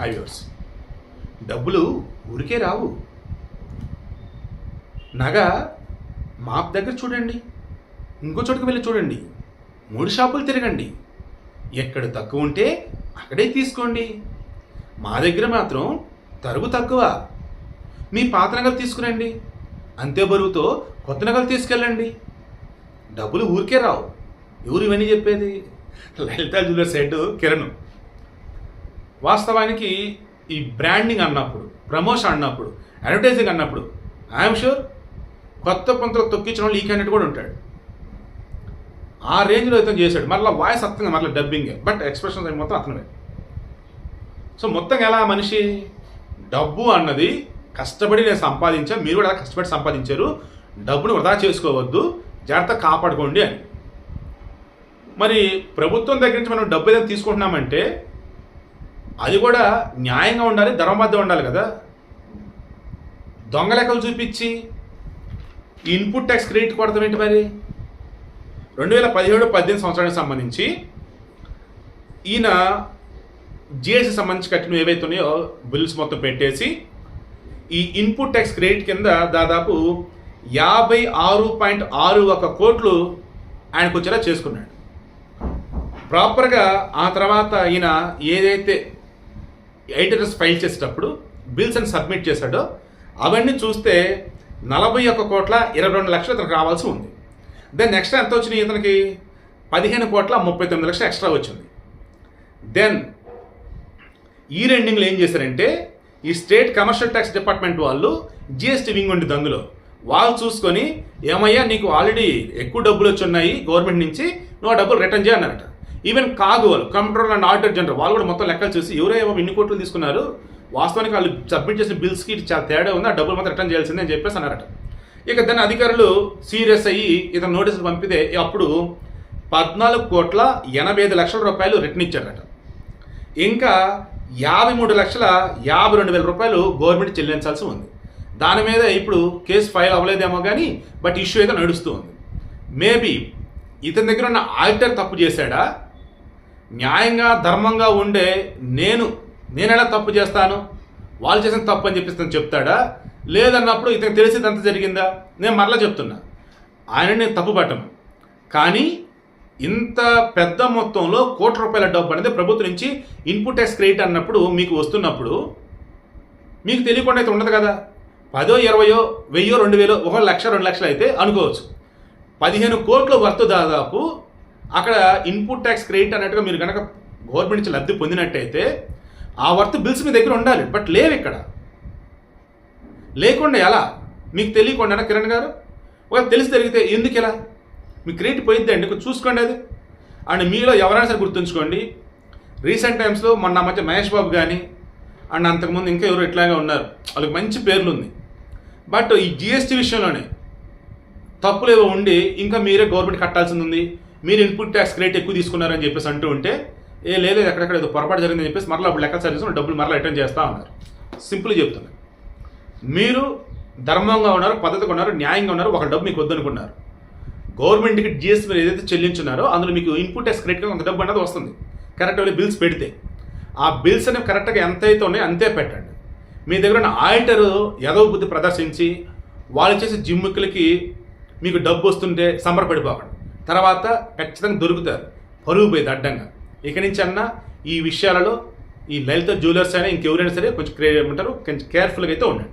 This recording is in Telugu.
హై వ్యూవర్స్ డబ్బులు ఊరికే రావు. నగ మాప్ దగ్గర చూడండి. ఇంకో చోటుకు వెళ్ళి చూడండి. మూడు షాపులు తిరగండి. ఎక్కడ తక్కువ ఉంటే అక్కడే తీసుకోండి. మా దగ్గర మాత్రం తరుగు తక్కువ. మీ పాత నగలు తీసుకురండి. అంతే బరువుతో కొత్త నగలు తీసుకెళ్ళండి. డబ్బులు ఊరికే రావు. ఎవరు ఇవన్నీ చెప్పేది? Lalitha jewellers head Kiran. వాస్తవానికి ఈ బ్రాండింగ్ అన్నప్పుడు ప్రమోషన్ అన్నప్పుడు అడ్వర్టైజింగ్ అన్నప్పుడు ఐఎమ్ షూర్ కొత్త పంతులు తొక్కించిన వాళ్ళు ఈ క్యాండిడేట్ కూడా ఉంటాడు. ఆ రేంజ్లో అయితే చేశాడు. మళ్ళీ వాయిస్ అర్థంగా మళ్ళీ డబ్బింగే బట్ ఎక్స్ప్రెషన్స్ అవి మొత్తం అతనివే. సో మొత్తం ఎలా మనిషి? డబ్బు అన్నది కష్టపడి నేను సంపాదించాను మీరు కూడా కష్టపడి సంపాదించారు. డబ్బును వృధా చేసుకోవద్దు జాగ్రత్త కాపాడుకోండి అని. మరి ప్రభుత్వం దగ్గర నుంచి మనం డబ్బు ఏదైనా తీసుకుంటున్నామంటే అది కూడా న్యాయంగా ఉండాలి ధర్మబద్ధం ఉండాలి కదా? దొంగ లెక్కలు చూపించి ఇన్పుట్ ట్యాక్స్ క్రెడిట్ కొడతాం ఏంటి మరి? రెండు వేల పదిహేడు పద్దెనిమిది సంవత్సరానికి సంబంధించి ఈయన జిఎస్టీ సంబంధించి కట్టిన ఏవైతే ఉన్నాయో బిల్స్ మొత్తం పెట్టేసి ఈ ఇన్పుట్ ట్యాక్స్ క్రెడిట్ కింద దాదాపు యాభై ఆరు పాయింట్ ఆరు ఒక కోట్లు ఆయనకు వచ్చేలా చేసుకున్నాడు. ప్రాపర్గా ఆ తర్వాత ఈయన ఏదైతే ఎయిటర్స్ ఫైల్ చేసేటప్పుడు బిల్స్ అని సబ్మిట్ చేశాడో. అవన్నీ చూస్తే నలభై ఒక్క కోట్ల ఇరవై రెండు లక్షలు ఇతనికి రావాల్సి ఉంది. దెన్ నెక్స్ట్ ఎంత వచ్చినాయి ఇతనికి? పదిహేను కోట్ల ముప్పై తొమ్మిది లక్షలు ఎక్స్ట్రా వచ్చింది. దెన్ ఈ రెండింగ్లో ఏం చేశారంటే ఈ స్టేట్ కమర్షియల్ ట్యాక్స్ డిపార్ట్మెంట్ వాళ్ళు జిఎస్టీ వింగ్ ఉండి అందులో వాళ్ళు చూసుకొని ఏమయ్యా నీకు ఆల్రెడీ ఎక్కువ డబ్బులు వచ్చి ఉన్నాయి గవర్నమెంట్ నుంచి నువ్వు ఆ డబ్బులు రిటర్న్ చేయన్నారట ఈవెన్ కాదు వాళ్ళు. కంప్యూటర్ అండ్ ఆడిటర్ జనరల్ వాళ్ళు కూడా మొత్తం లెక్కలు చూసి ఎవరో ఇన్ని కోట్లు తీసుకున్నారు వాస్తవానికి వాళ్ళు సబ్మిట్ చేసిన బిల్స్కి చాలా తేడా ఉంది ఆ డబ్బులు మాత్రం రిటర్న్ చేయాల్సిందే అని చెప్పేసి అన్నారట. ఇక దాని అధికారులు సీరియస్ అయ్యి ఇతను నోటీసులు పంపితే అప్పుడు పద్నాలుగు కోట్ల ఎనభై ఐదు లక్షల రూపాయలు రిటర్న్ ఇచ్చారట. ఇంకా యాభై మూడు లక్షల యాభై రెండు వేల రూపాయలు గవర్నమెంట్ చెల్లించాల్సి ఉంది. దాని మీద ఇప్పుడు కేసు ఫైల్ అవ్వలేదేమో కానీ బట్ ఇష్యూ అయితే నడుస్తూ ఉంది. మేబీ ఇతని దగ్గర ఉన్న ఆడిటర్ తప్పు చేశాడా? న్యాయంగా ధర్మంగా ఉండే నేను నేను ఎలా తప్పు చేస్తాను? వాళ్ళు చేసిన తప్పు అని చెప్పేసి చెప్తాడా? లేదన్నప్పుడు ఇతనికి తెలిసింది అంత జరిగిందా? నేను మరలా చెప్తున్నా. ఆయన నేను తప్పు పట్టను. కానీ ఇంత పెద్ద మొత్తంలో కోటి రూపాయల డబ్బు అనేది ప్రభుత్వం నుంచి ఇన్పుట్ ట్యాక్స్ క్రెడిట్ అన్నప్పుడు మీకు వస్తున్నప్పుడు మీకు తెలియకుండా అయితే ఉండదు కదా? పదో ఇరవయో వెయ్యో రెండు వేలో ఒక లక్ష రెండు లక్షలు అయితే అనుకోవచ్చు. పదిహేను కోట్ల వర్త్ దాదాపు అక్కడ ఇన్పుట్ ట్యాక్స్ క్రెడిట్ అన్నట్టుగా మీరు కనుక గవర్నమెంట్ నుంచి లబ్ధి పొందినట్టయితే ఆ వర్త్ బిల్స్ మీ దగ్గర ఉండాలి. బట్ లేవు ఇక్కడ. లేకుండా ఎలా? మీకు తెలియకుండా కిరణ్ గారు? ఒకవేళ తెలిసి జరిగితే ఎందుకు ఎలా మీ క్రెడిట్ పోయిద్ది అండి కొంచెం చూసుకోండి అది. అండ్ మీలో ఎవరైనా సరే గుర్తుంచుకోండి రీసెంట్ టైమ్స్లో మొన్న మధ్య మహేష్ బాబు కానీ అండ్ అంతకుముందు ఇంకా ఎవరు ఇట్లాగే ఉన్నారు. వాళ్ళకి మంచి పేర్లు ఉంది. బట్ ఈ జిఎస్టీ విషయంలోనే తప్పులు ఏవో ఉండి ఇంకా మీరే గవర్నమెంట్ కట్టాల్సింది ఉంది. మీరు ఇన్పుట్ ట్యాక్స్ క్రెడిట్ ఎక్కువ తీసుకున్నారని చెప్పేసి అంటూ ఉంటే ఏ లేదు ఎక్కడెక్కడ ఏదో పొరపాటు జరిగిందని చెప్పేసి మరలా అప్పుడు లెక్క సర్వీస్ డబ్బులు మరలా రిటర్న్ చేస్తా ఉన్నారు. సింపుల్ చెప్తున్నా. మీరు ధర్మంగా ఉన్నారు పద్ధతిగా ఉన్నారు న్యాయంగా ఉన్నారు ఒక డబ్బు మీకు వద్దనుకున్నారు. గవర్నమెంట్కి జిఎస్టీ మీరు ఏదైతే చెల్లించున్నారో అందులో మీకు ఇన్పుట్ ట్యాక్స్ క్రెడిట్గా కొంత డబ్బు అనేది వస్తుంది. కరెక్ట్ వెళ్ళి బిల్స్ పెడితే. ఆ బిల్స్ అనేవి కరెక్ట్గా ఎంత అయితే ఉన్నాయో అంతే పెట్టండి. మీ దగ్గర ఉన్న ఆడిటర్ ఎదవ బుద్ధి ప్రదర్శించి వాళ్ళు చేసే జిమ్ముకులకి మీకు డబ్బు వస్తుంటే సంబరపడిపోకండి. తర్వాత ఖచ్చితంగా దొరుకుతారు. పరుగు పోయేది అడ్డంగా. ఇక నుంచి అన్నా ఈ విషయాలలో ఈ లలిత జ్యువెలర్స్ అయినా ఇంకెవరైనా సరే కొంచెం క్రే ఏమంటారు కొంచెం కేర్ఫుల్గా అయితే ఉండండి.